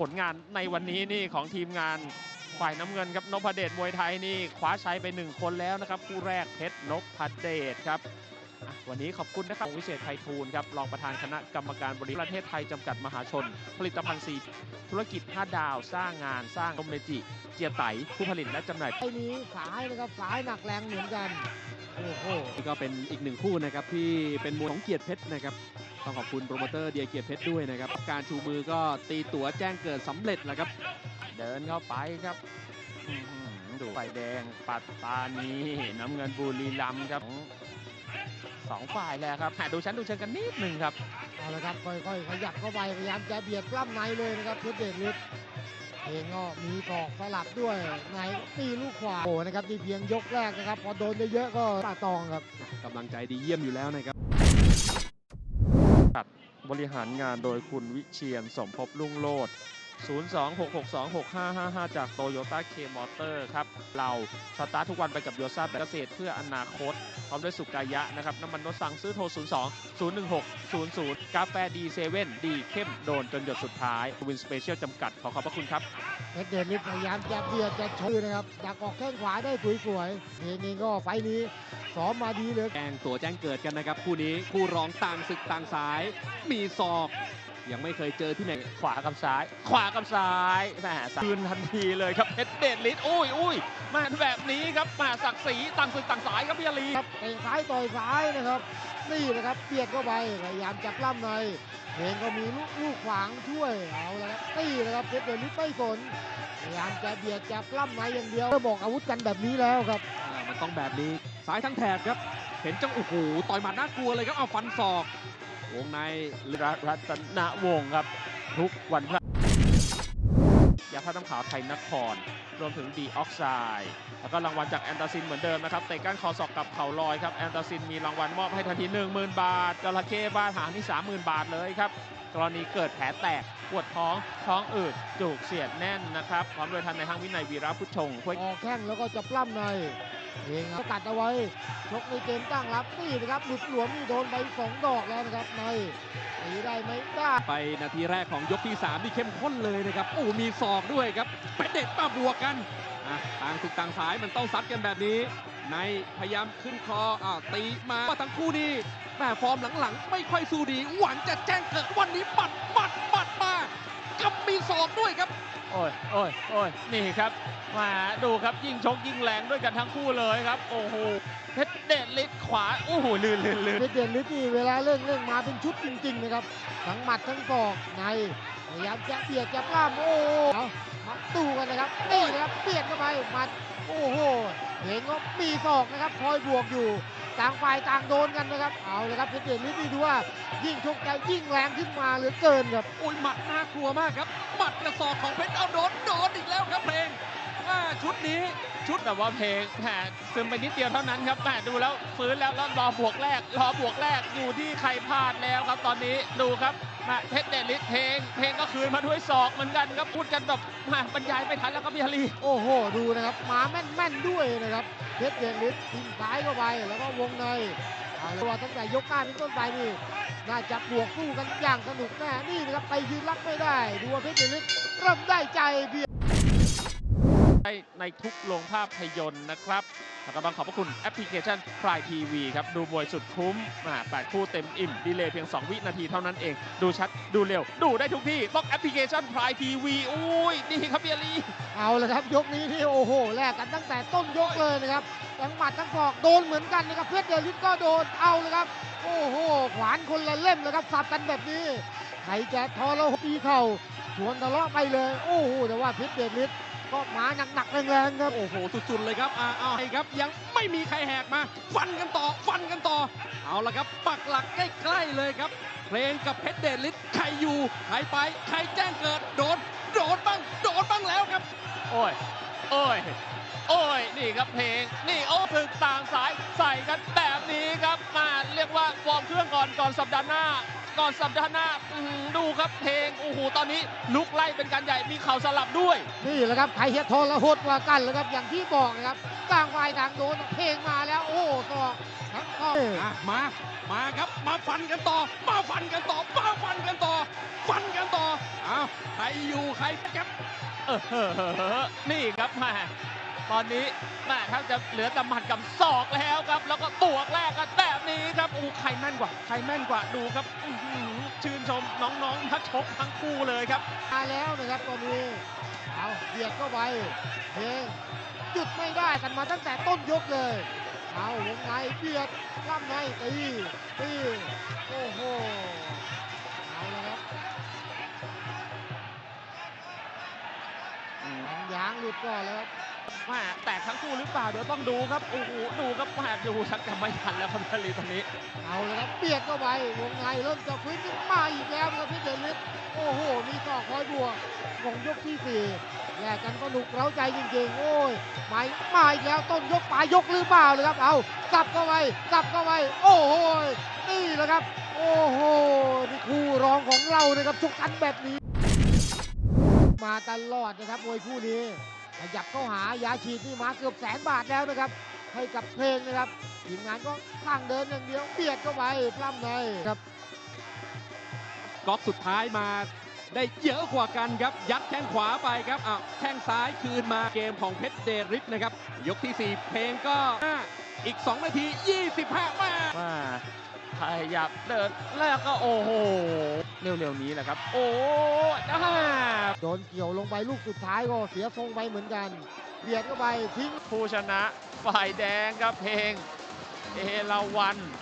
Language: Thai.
ผลงานในวันนี้นี่ของทีมงานฝ่ายน้ำเงินครับนพเดชมวยไทยนี่คว้าชัยไปหนึ่งคนแล้วนะครับคู่แรกเพชรนพเดชครับอะวันนี้ขอบคุณนะครับวิเศษไพฑูรย์ครับรองประธานคณะกรรมการบริหารประเทศไทยจำกัดมหาชน ผลิตภัณฑ์ซีธุรกิจ 5 ดาว สร้างงานสร้างนมเมจิ เจียไตผู้ผลิตและจำหน่ายไอ้นี้สายนะครับสายหนักแรงเหมือนกันโอ้โหนี่ก็เป็นอีกหนึ่งคู่นะครับที่เป็นมวยของเกียรติเพชรนะครับ ต้องขอบคุณโปรโมเตอร์เดียเกียรติเพชรด้วยนะครับ การชูมือก็ตีตั๋วแจ้งเกิดสำเร็จแล้วครับ เดินเข้าไปครับอื้อหือดูไฟแดงปัตตานีน้ำเงินบุรีรัมย์ครับสองฝ่ายแล้วครับหาดูชั้นดูเชิงกันนิดหนึ่งครับ เอาละครับค่อยๆขยับเข้าไปพยายามจะเบียดกล้ำในเลยนะครับเพชรเดชฤทธิ์เองก็มีศอกสลับด้วยในตีลูกขวาโอ้โหนะครับนี่เพียงยกแรกนะครับ พอโดนเยอะๆก็ตาตองครับ กำลังใจดีเยี่ยมอยู่แล้วนะครับ บริหารงานโดยคุณวิเชียนสมภพลุ่งโลด 026626555 จากโตโยต้าเคมอเตอร์ครับ เราสตาร์ททุกวันไปกับโยซ่าแบบเกษตรเพื่ออนาคต พร้อมด้วยสุกายะนะครับ น้ำมันรถสั่งซื้อโทร 02 016 00 กาแฟดีเซเว่นดีเข้มโดนจนหยดสุดท้ายวินสเปเชียลจำกัด ขอขอบพระคุณครับเพชรเดชฤทธิ์พยายามจะเบียดจะชนนะครับดักออกแข้งขวาได้สวยๆเองเองก็ไฟล์นี้ซ้อมมาดีเหลยแจ้งตั๋วแจ้งเกิดกันนะครับ คู่นี้คู่รองต่างศึกต่างสาย มีศอก ยังไม่เคยเจอที่ไหนขวากับซ้าย ขวากับซ้ายแหมคืนทันทีเลยครับเพชรเดชฤทธิ์อุ้ยอุ้ยมาแบบนี้ครับมาศักดิ์ศรีต่างศึกต่างสายครับพี่อาลีครับเตะซ้ายต่อยซ้ายนะครับ นี่นะครับเบียดเข้าไปพยายามจับล่ำในเองก็มีลูกลูกขวางช่วยเอาละครับตีนะครับเพชรเดชฤทธิ์ไม่สนพยายามจะเบียดจับล่ำในอย่างเดียวก็บอกอาวุธกันแบบนี้แล้วครับอ่ามันต้องแบบนี้ซ้ายทั้งแถบครับ เห็นจังโอ้โหต่อยหมัดน่ากลัวเลยครับเอาฟันศอก วงในรัรัตนวงศ์ครับ ทุกวันพระยาท่าน้ำขาวไทยนคร รวมถึงดีออกไซด์แล้วก็รางวัลจากแอนตาซินเหมือนเดิมนะครับเตะก้านคอศอกกับเข่าลอยครับแอนตาซินมีรางวัลมอบให้ทันที 10,000 บาทจระเข้บ้านหางนี่30,000 บาทเลยครับ กรณีเกิดแผลแตกปวดท้องท้องอืดจุกเสียดแน่นนะครับพร้อมโดยทันในห้างวินัยวีระพุทธชงห้วยออกแข้งแล้วก็จะปล้ำในเองครับกัดเอาไว้ชกในเกมตั้งรับนี่นะครับหลุดหลวมนี่โดนไปสองดอกแล้วนะครับในตีได้ไหมได้ไปนาทีแรกของยกที่3ที่เข้มข้นเลยนะครับโอ้มีศอกด้วยครับไปเด็ดมาบวกกันอะต่างสุกต่างสายมันต้องซัดกันแบบนี้ ในพยายามขึ้นคออ้าวตีมาว่าทั้งคู่นี้แม่ ฟอร์มหลังๆไม่ค่อยสู้ดีหวังจะแจ้งเกิดวันนี้ปัดปัดปัดมากับมีศอกด้วยครับ โอ้ยโอ้ยโอ้ยนี่ครับมาดูครับยิ่งชกยิ่งแรงด้วยกันทั้งคู่เลยครับ โอ้โหเพชรเดชฤทธิ์ขวาโอ้โหลื่นลื่นลื่นเพชรเดชฤทธิ์นี่เวลาเล่นเล่นมาเป็นชุดจริงๆนะครับทั้งหมัดทั้งศอกในพยายามจะเบียดจะปล้ำโอ้โหเอามาตู้กันนะครับนี่นะครับเบียดเข้าไปหมัดโอ้โหเห็นว่ามีศอกนะครับคอยบวกอยู่ ต่างฝ่ายต่างโดนกันนะครับ เอาเลยครับเพชรเดชฤทธิ์นี่ดูว่ายิ่งชกใจยิ่งแรงขึ้นมาเหลือเกินครับโอ้ยหมัดน่ากลัวมากครับหมัดกระสอบของเพชรเอาโดนโดนอีกแล้วครับเพลงอ่าชุดนี้ชุดแต่ว่าเพลงแหมซึมไปนิดเดียวเท่านั้นครับแหมดูแล้วฟื้นแล้วแล้วรอบวกแรกรอบวกแรกอยู่ที่ใครพลาดแล้วครับตอนนี้ดูครับแหม เพชรเดลิสเพลงเพลงก็คืนมาด้วยศอกเหมือนกันครับพูดกันแบบบรรยายไม่ทันแล้วครับพี่ฮารีโอ้โห ดูนะครับมาแม่นๆด้วยนะครับเพชรเดลิสทิ้งซ้ายเข้าไปแล้วก็วงในตัวตั้งแต่ยกก้าเป็นต้นไปนี่น่าจะบวกสู้กันอย่างสนุกแน่นี่นะครับไปยืนรับไม่ได้ ดูว่าเพชรเดลิสเริ่มได้ใจเบีย ได้ในทุกโรงภาพยนตร์นะครับแล้วก็ต้องขอบพระคุณแอปพลิเคชัน Prime TV ครับ ดูมวยสุดคุ้มอ่า8คู่เต็มอิ่ม ดีเลยเพียง 2 วินาทีเท่านั้นเอง ดูชัด ดูเร็ว ดูได้ทุกที่ ต้องแอปพลิเคชัน Prime TV อุ้ยนี่ครับเบียรีเอาละครับ ยกนี้ที่โอ้โห แลกกันตั้งแต่ต้นยกเลยนะครับ ทั้งหมัดทั้งศอกโดนเหมือนกันนะครับ เพชรเดชฤทธิ์ก็โดน เอาเลยครับ โอ้โห ขวานคนละเล่มเลยครับ สับกันแบบนี้ ใครจะทอเราตีเข่าชวนทะเลาะไปเลย โอ้โห แต่ว่าเพชรเดชฤ ทธิ์ก็มาหนักๆแรงๆครับ โอ้โห สุดๆเลยครับอ่าเอาให้ครับ ยังไม่มีใครแหกมา ฟันกันต่อ ฟันกันต่อ เอาละครับ ปักหลักใกล้ๆเลยครับ เพลงกับเพชรเดชฤทธิ์ใครอยู่ใครไป ใครแจ้งเกิด โดน โดนบ้าง โดนบ้างแล้วครับ โอ้ย โอ้ย โอ้ย นี่ครับเพลง นี่โอ้ถึกต่างสายใส่กันแบบนี้ครับ มาเรียกว่าวอร์มเครื่องก่อนก่อนสัปดาห์หน้า ก่อนสัปดาห์หน้าอื้อหือดูครับเพลงโอ้โหตอนนี้ลุกไล่เป็นการใหญ่มีเข่าสลับด้วย นี่แหละครับใครจะทรหดกว่ากันเลยครับอย่างที่บอกนะครับต่างฝ่ายต่างโดนเพลงมาแล้วโอ้ตอกทั้งข้ออะมามาครับมาฟันกันต่อ มาฟันกันต่อมาฟันกันต่อ ฟันกันต่อเอาใครอยู่ใครครับเออเฮ้อนี่ครับแม่ ตอนนี้แม่ถ้าจะเหลือแต่หมัดกับศอกแล้วครับ แล้วก็บวกแรกกันแบบนี้ครับโอ้ใครแม่นกว่าใครแม่นกว่าดูครับอื้อหือชื่นชมน้องๆนักชกทั้งคู่เลยครับมาแล้วนะครับตอนนี้เอาเบียดเข้าไปเพลงหยุดไม่ได้กันมาตั้งแต่ต้นยกเลยเอาวงในเบียดกล้ามในตีตีโอ้โหเอาละครับหางยางหลุดก่อนแล้วครับ แม่แตกทั้งคู่หรือเปล่าเดี๋ยวต้องดูครับโอ้โหดูครับแม่ดูชักจะไม่ทันแล้วครับนาลีตอนนี้ เอาละครับเบียดเข้าไปวงในเริ่มจะฟื้นขึ้นมาอีกแล้วครับพี่เดลิสโอ้โห มีศอกคอยบวกของยกที่สี่แลกกันก็หนุกเร้าใจจริงๆ โอ้ยมามาอีกแล้วต้นยกปลายยกหรือเปล่าเลยครับ เอาสับเข้าไปสับเข้าไปโอ้โหนี่แหละครับ โอ้โหนี่คู่รองของเรานะครับชกกันแบบนี้ มาตลอดนะครับมวยคู่นี้ ขยับเข้าหายาฉีดนี่มาเกือบแสนบาทแล้วนะครับ ให้กับเพลงนะครับทีมงานก็สร้างเดินอย่างเดียวเบียดเข้าไปปล้ำในครับก๊อกสุดท้ายมาได้เยอะกว่ากันครับ ยัดแข้งขวาไปครับอ้าวแข้งซ้ายคืนมาเกมของเพชรเดริสนะครับ ยกที่ 4 เพลงก็ห้าอีก 2 นาที 25 มามาขยับเดินแล้วก็โอ้โห เร็วๆนี้แหละครับ โอ้อ่าโดนเกี่ยวลงไปลูกสุดท้ายก็เสียทรงไปเหมือนกันเบียดเข้าไปทิ้งผู้ชนะฝ่ายแดงครับเพลงเอราวัน